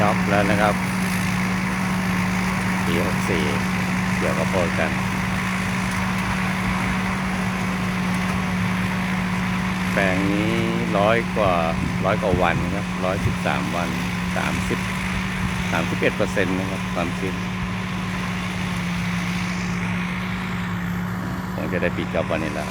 น็อกแล้วนะครับปีหกสี่เกี่ยวกับโพดกันแปลงนี้ร้อยกว่าร้อยกว่าวันครับร้อยสิบสามวันสามสิบสามสิบเอ็ดเปอร์เซ็นต์นะครับความชื้นคงจะได้ปิดจ็อบวันนี้แล้ว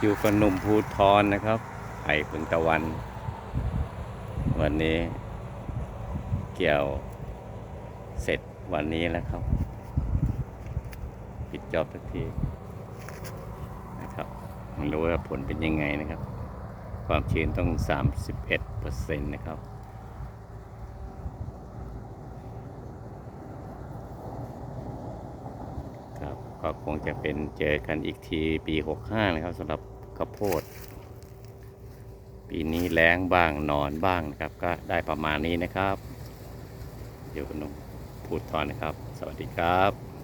อยู่กับหนุ่มภูทรนะครับไผ่พึงตะวัน วันนี้เกี่ยวเสร็จวันนี้แล้วครับ ปิดจอบสักทีนะครับไม่รู้ว่าผลเป็นยังไงนะครับ ความชื้นต้อง 31เปอร์เซ็นต์นะครับ ก็คงจะเป็นเจอกันอีกทีปี 65 นะครับสำหรับข้าวโพด ปีนี้แล้งบ้างนอนบ้างนะครับ ก็ได้ประมาณนี้นะครับ เดี๋ยวคุณนงพูดต่อนะครับ สวัสดีครับ